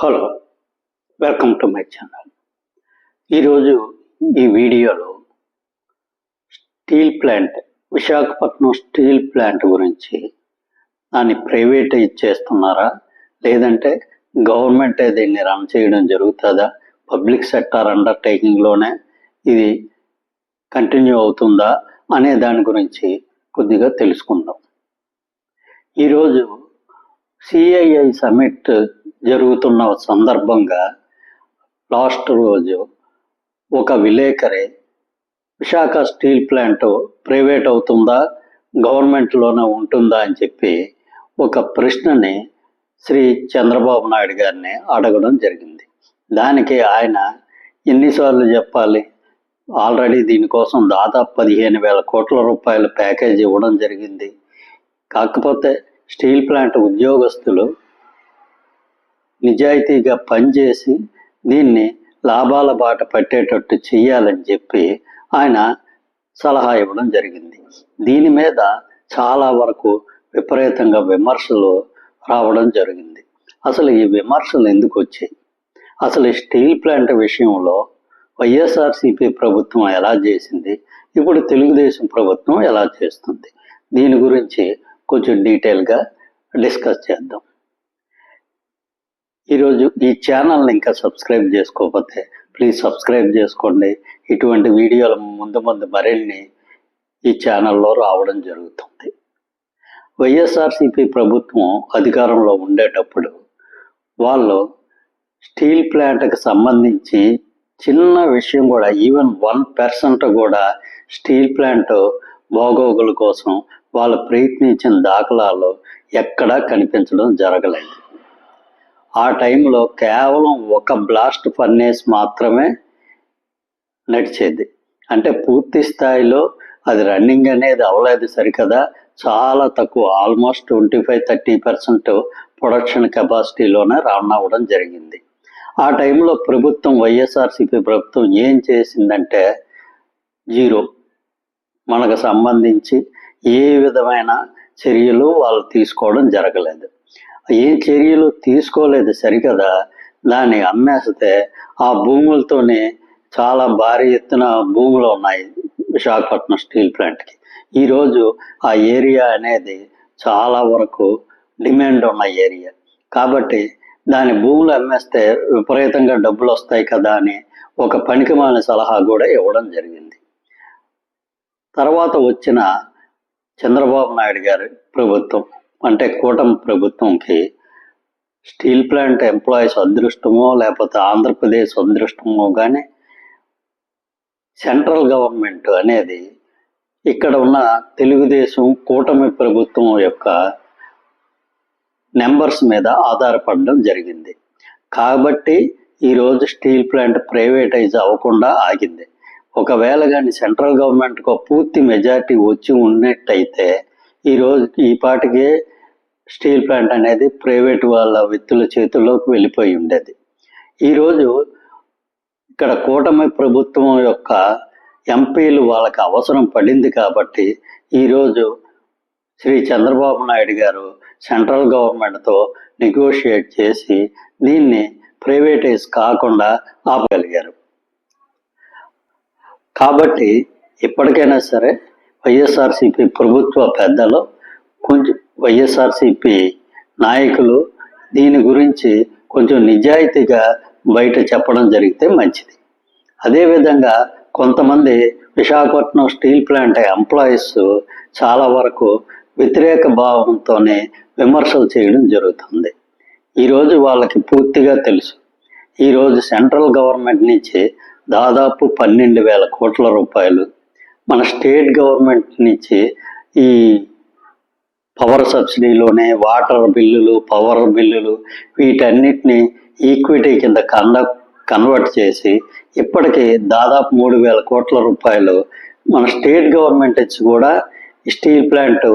Hello welcome to my channel. ఈరోజు ఈ వీడియోలో steel plant Visakhapatnam steel plant గురించి దాన్ని ప్రైవేటైజ్ చేస్తున్నారా? లేదంటే గవర్నమెంటే దీన్ని రన్ చేయడం జరుగుతుందా? పబ్లిక్ సెక్టార్ అండర్టేకింగ్లోనే ఇది కంటిన్యూ అవుతుందా అనే దాని గురించి కొద్దిగా తెలుసుకుందాం. ఈరోజు సిఐఐ సమిట్ జరుగుతున్న సందర్భంగా లాస్ట్ రోజు ఒక విలేకరి విశాఖ స్టీల్ ప్లాంట్ ప్రైవేట్ అవుతుందా? గవర్నమెంట్లోనే ఉంటుందా? అని చెప్పి ఒక ప్రశ్నని శ్రీ చంద్రబాబు నాయుడు గారిని అడగడం జరిగింది. దానికి ఆయన ఎన్నిసార్లు చెప్పాలి? ఆల్రెడీ దీనికోసం దాదాపు పదిహేను వేల కోట్ల రూపాయల ప్యాకేజ్ ఇవ్వడం జరిగింది. కాకపోతే స్టీల్ ప్లాంట్ ఉద్యోగస్తులు నిజాయితీగా పనిచేసి దీన్ని లాభాల బాట పట్టేటట్టు చేయాలని చెప్పి ఆయన సలహా ఇవ్వడం జరిగింది. దీని మీద చాలా వరకు విపరీతంగా విమర్శలు రావడం జరిగింది. అసలు ఈ విమర్శలు ఎందుకు వచ్చాయి? అసలు ఈ స్టీల్ ప్లాంట్ విషయంలో వైఎస్ఆర్సీపీ ప్రభుత్వం ఎలా చేసింది? ఇప్పుడు తెలుగుదేశం ప్రభుత్వం ఎలా చేస్తుంది? దీని గురించి కొంచెం డీటెయిల్గా డిస్కస్ చేద్దాం. ఈరోజు ఈ ఛానల్ని ఇంకా సబ్స్క్రైబ్ చేసుకోకపోతే ప్లీజ్ సబ్స్క్రైబ్ చేసుకోండి. ఇటువంటి వీడియోలు ముందు ముందు మరిన్ని ఈ ఛానల్లో రావడం జరుగుతుంది. వైఎస్ఆర్సీపీ ప్రభుత్వం అధికారంలో ఉండేటప్పుడు వాళ్ళు స్టీల్ ప్లాంట్కి సంబంధించి చిన్న విషయం కూడా ఈవెన్ వన్ పర్సెంట్ కూడా స్టీల్ ప్లాంట్ బాగోగుల కోసం వాళ్ళు ప్రయత్నించిన దాఖలాలు ఎక్కడా కనిపించడం జరగలేదు. ఆ టైంలో కేవలం ఒక బ్లాస్ట్ ఫర్నేస్ మాత్రమే నడిచేది. అంటే పూర్తి స్థాయిలో అది రన్నింగ్ అనేది అవ్వలేదు సరికదా. చాలా తక్కువ almost twenty five thirty percent production కెపాసిటీలోనే run అవ్వడం జరిగింది. ఆ టైంలో ప్రభుత్వం వైఎస్ఆర్సీపీ ప్రభుత్వం ఏం చేసిందంటే జీరో. మనకు సంబంధించి ఏ విధమైన చర్యలు వాళ్ళు తీసుకోవడం జరగలేదు. ఏ చర్యలు తీసుకోలేదు సరికదా దాన్ని అమ్మేస్తే ఆ భూములతోనే చాలా భారీ ఎత్తున భూములు ఉన్నాయి విశాఖపట్నం స్టీల్ ప్లాంట్కి. ఈరోజు ఆ ఏరియా అనేది చాలా వరకు డిమాండ్ ఉన్న ఏరియా. కాబట్టి దాని భూములు అమ్మేస్తే విపరీతంగా డబ్బులు వస్తాయి కదా అని ఒక పనికిమాలిన సలహా కూడా ఇవ్వడం జరిగింది. తర్వాత వచ్చిన చంద్రబాబు నాయుడు గారి ప్రభుత్వం అంటే కూటమి ప్రభుత్వంకి స్టీల్ ప్లాంట్ ఎంప్లాయీస్ అదృష్టమో లేకపోతే ఆంధ్రప్రదేశ్ అదృష్టమో కానీ సెంట్రల్ గవర్నమెంట్ అనేది ఇక్కడ ఉన్న తెలుగుదేశం కూటమి ప్రభుత్వం యొక్క నెంబర్స్ మీద ఆధారపడడం జరిగింది. కాబట్టి ఈరోజు స్టీల్ ప్లాంట్ ప్రైవేటైజ్ అవ్వకుండా ఆగింది. ఒకవేళ కానీ సెంట్రల్ గవర్నమెంట్కు పూర్తి మెజారిటీ వచ్చి ఉన్నట్టయితే ఈరోజు ఈ పాటికే స్టీల్ ప్లాంట్ అనేది ప్రైవేట్ వాళ్ళ వ్యక్తుల చేతుల్లోకి వెళ్ళిపోయి ఉండేది. ఈరోజు ఇక్కడ కూటమి ప్రభుత్వం యొక్క ఎంపీలు వాళ్ళకి అవసరం పడింది కాబట్టి ఈరోజు శ్రీ చంద్రబాబు నాయుడు గారు సెంట్రల్ గవర్నమెంట్తో నెగోషియేట్ చేసి దీన్ని ప్రైవేటైజ్ కాకుండా ఆపగలిగారు. కాబట్టి ఇప్పటికైనా సరే వైఎస్ఆర్సిపి ప్రభుత్వ పెద్దలు కొంచెం వైఎస్ఆర్సిపి నాయకులు దీని గురించి కొంచెం నిజాయితీగా బయట చెప్పడం జరిగితే మంచిది. అదేవిధంగా కొంతమంది విశాఖపట్నం స్టీల్ ప్లాంట్ ఎంప్లాయీస్ చాలా వరకు వ్యతిరేక భావంతోనే విమర్శలు చేయడం జరుగుతుంది. ఈరోజు వాళ్ళకి పూర్తిగా తెలుసు. ఈరోజు సెంట్రల్ గవర్నమెంట్ నుంచి దాదాపు పన్నెండు వేల కోట్ల రూపాయలు మన స్టేట్ గవర్నమెంట్ నుంచి ఈ పవర్ సబ్సిడీలోనే వాటర్ బిల్లులు పవర్ బిల్లులు వీటన్నిటిని ఈక్విటీ కింద కండ కన్వర్ట్ చేసి ఇప్పటికీ దాదాపు మూడు వేల కోట్ల రూపాయలు మన స్టేట్ గవర్నమెంట్ ఇచ్చి కూడా స్టీల్ ప్లాంట్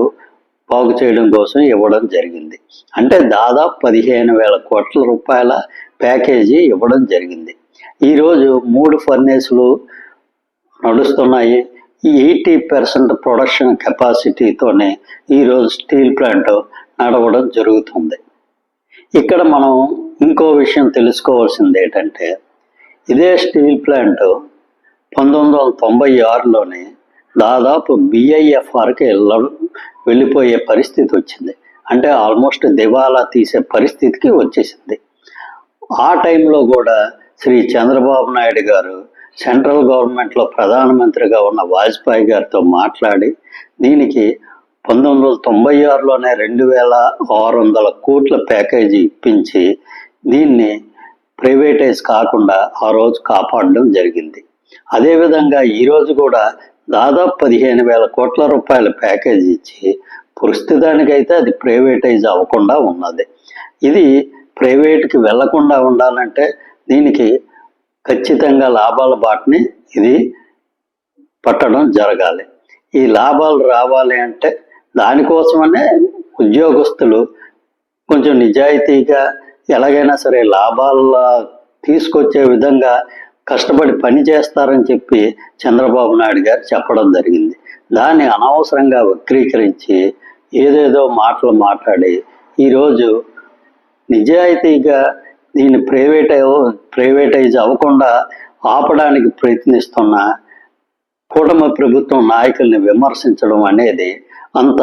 బాగు చేయడం కోసం ఇవ్వడం జరిగింది. అంటే దాదాపు పదిహేను వేల కోట్ల రూపాయల ప్యాకేజీ ఇవ్వడం జరిగింది. ఈరోజు మూడు ఫర్నేసులు నడుస్తున్నాయి. ఎయిటీ పర్సెంట్ ప్రొడక్షన్ కెపాసిటీతోనే ఈరోజు స్టీల్ ప్లాంట్ నడవడం జరుగుతుంది. ఇక్కడ మనం ఇంకో విషయం తెలుసుకోవాల్సింది ఏంటంటే ఇదే స్టీల్ ప్లాంట్ పంతొమ్మిది వందల తొంభై ఆరులోనే దాదాపు బిఐఎఫ్ఆర్కి వెళ్ళడం వెళ్ళిపోయే పరిస్థితి వచ్చింది. అంటే ఆల్మోస్ట్ దివాలా తీసే పరిస్థితికి వచ్చేసింది. ఆ టైంలో కూడా శ్రీ చంద్రబాబు నాయుడు గారు సెంట్రల్ గవర్నమెంట్లో ప్రధానమంత్రిగా ఉన్న వాజ్పేయి గారితో మాట్లాడి దీనికి పంతొమ్మిది వందల తొంభై ఆరులోనే రెండు వేల ఆరు వందల కోట్ల ప్యాకేజీ ఇప్పించి దీన్ని ప్రైవేటైజ్ కాకుండా ఆ రోజు కాపాడడం జరిగింది. అదేవిధంగా ఈరోజు కూడా దాదాపు పదిహేను వేల కోట్ల రూపాయల ప్యాకేజీ ఇచ్చి ప్రస్తుతానికైతే అది ప్రైవేటైజ్ అవ్వకుండా ఉన్నది. ఇది ప్రైవేట్కి వెళ్ళకుండా ఉండాలంటే దీనికి ఖచ్చితంగా లాభాల బాటని ఇది పట్టడం జరగాలి. ఈ లాభాలు రావాలి అంటే దానికోసమనే ఉద్యోగస్తులు కొంచెం నిజాయితీగా ఎలాగైనా సరే లాభాల తీసుకొచ్చే విధంగా కష్టపడి పని చేస్తారని చెప్పి చంద్రబాబు నాయుడు గారు చెప్పడం జరిగింది. దాన్ని అనవసరంగా వక్రీకరించి ఏదేదో మాటలు మాట్లాడి ఈరోజు నిజాయితీగా దీన్ని ప్రైవేట్ ప్రైవేటైజ్ అవ్వకుండా ఆపడానికి ప్రయత్నిస్తున్న కూటమి ప్రభుత్వం నాయకుల్ని విమర్శించడం అనేది అంత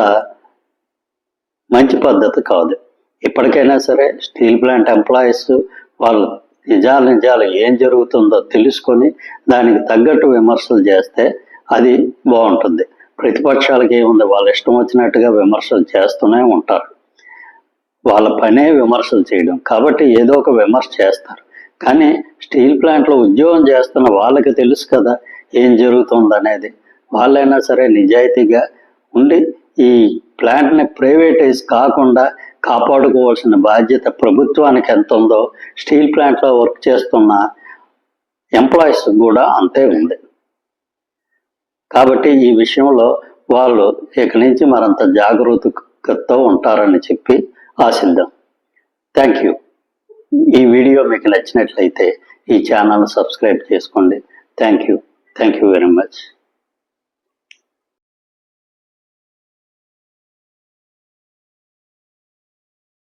మంచి పద్ధతి కాదు. ఇప్పటికైనా సరే స్టీల్ ప్లాంట్ ఎంప్లాయీస్ వాళ్ళు నిజాలు నిజాలు ఏం జరుగుతుందో తెలుసుకొని దానికి తగ్గట్టు విమర్శలు చేస్తే అది బాగుంటుంది. ప్రతిపక్షాలకి ఏముంది? వాళ్ళ ఇష్టం వచ్చినట్టుగా విమర్శలు చేస్తూనే ఉంటారు. వాళ్ళ పనే విమర్శలు చేయడం. కాబట్టి ఏదో ఒక విమర్శ చేస్తారు. కానీ స్టీల్ ప్లాంట్లో ఉద్యోగం చేస్తున్న వాళ్ళకి తెలుసు కదా ఏం జరుగుతుంది అనేది వాళ్ళైనా సరే నిజాయితీగా ఉండి ఈ ప్లాంట్ని ప్రైవేటైజ్ కాకుండా కాపాడుకోవాల్సిన బాధ్యత ప్రభుత్వానికి ఎంత ఉందో స్టీల్ ప్లాంట్లో వర్క్ చేస్తున్న ఎంప్లాయీస్ కూడా అంతే ఉంది. కాబట్టి ఈ విషయంలో వాళ్ళు ఇక నుంచి మరంత జాగరూకతతో ఉంటారని చెప్పి ఆశిద్దాం. థ్యాంక్ యూ ఈ వీడియో మీకు నచ్చినట్లయితే ఈ ఛానల్ సబ్స్క్రైబ్ చేసుకోండి. Thank you thank you very much